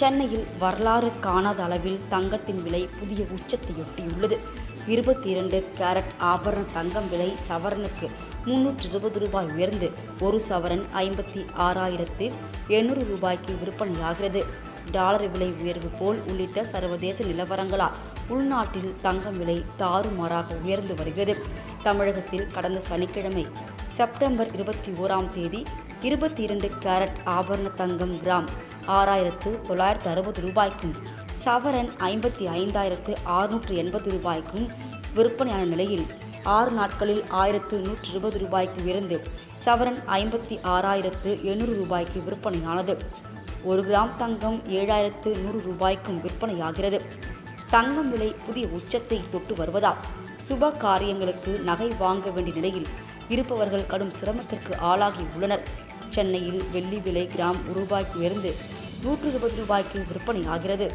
சென்னையில் வரலாறு காணாத அளவில் தங்கத்தின் விலை புதிய உச்சத்தையொட்டியுள்ளது. இருபத்தி இரண்டு கேரட் ஆபரண தங்கம் விலை சவரனுக்கு முன்னூற்றி இருபது ரூபாய் உயர்ந்து ஒரு சவரன் ஐம்பத்தி ஆறாயிரத்து எண்ணூறு ரூபாய்க்கு விற்பனையாகிறது. டாலர் விலை உயர்வு போல் உள்ளிட்ட சர்வதேச நிலவரங்களால் உள்நாட்டில் தங்கம் விலை தாறுமாறாக உயர்ந்து வருகிறது. தமிழகத்தில் கடந்த சனிக்கிழமை செப்டம்பர் இருபத்தி ஓராம் தேதி இருபத்தி இரண்டு கேரட் ஆபரண தங்கம் கிராம் ஆறாயிரத்து தொள்ளாயிரத்து அறுபது ரூபாய்க்கும் சவரன் ஐம்பத்தி ஐந்தாயிரத்து ஆறுநூற்று எண்பது ரூபாய்க்கும் விற்பனையான நிலையில் ஆறு நாட்களில் ஆயிரத்து நூற்று இருபது ரூபாய்க்கு உயர்ந்து சவரன் ஐம்பத்தி ஆறாயிரத்து எண்ணூறு ரூபாய்க்கு விற்பனையானது. ஒரு கிராம் தங்கம் ஏழாயிரத்து நூறு ரூபாய்க்கும் விற்பனையாகிறது. தங்கம் விலை புதிய உச்சத்தை தொட்டு வருவதால் சுப காரியங்களுக்கு நகை வாங்க வேண்டிய நிலையில் இருப்பவர்கள் கடும் சிரமத்திற்கு ஆளாகி உள்ளனர். சென்னையில் வெள்ளி விலை கிராம் ஒரு ரூபாய்க்கு உயர்ந்து நூற்று இருபது ரூபாய்க்கு விற்பனையாகிறது.